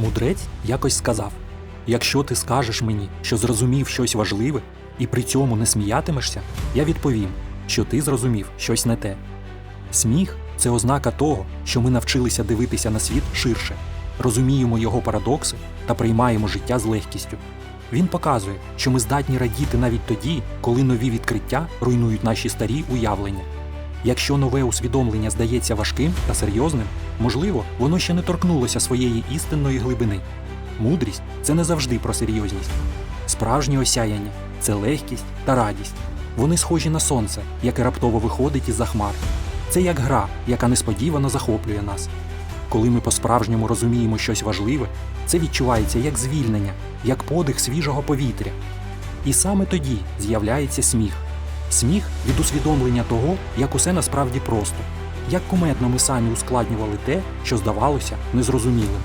Мудрець якось сказав: якщо ти скажеш мені, що зрозумів щось важливе, і при цьому не сміятимешся, я відповім, що ти зрозумів щось не те. Сміх це ознака того, що ми навчилися дивитися на світ ширше, розуміємо його парадокси та приймаємо життя з легкістю. Він показує, що ми здатні радіти навіть тоді, коли нові відкриття руйнують наші старі уявлення. Якщо нове усвідомлення здається важким та серйозним, можливо, воно ще не торкнулося своєї істинної глибини. Мудрість це не завжди про серйозність. Справжнє осяяння це легкість та радість. Вони схожі на сонце, яке раптово виходить із-за хмар. Це як гра, яка несподівано захоплює нас. Коли ми по-справжньому розуміємо щось важливе, це відчувається як звільнення, як подих свіжого повітря. І саме тоді з'являється сміх. Сміх від усвідомлення того, як усе насправді просто, як куметно ми самі ускладнювали те, що здавалося незрозумілим.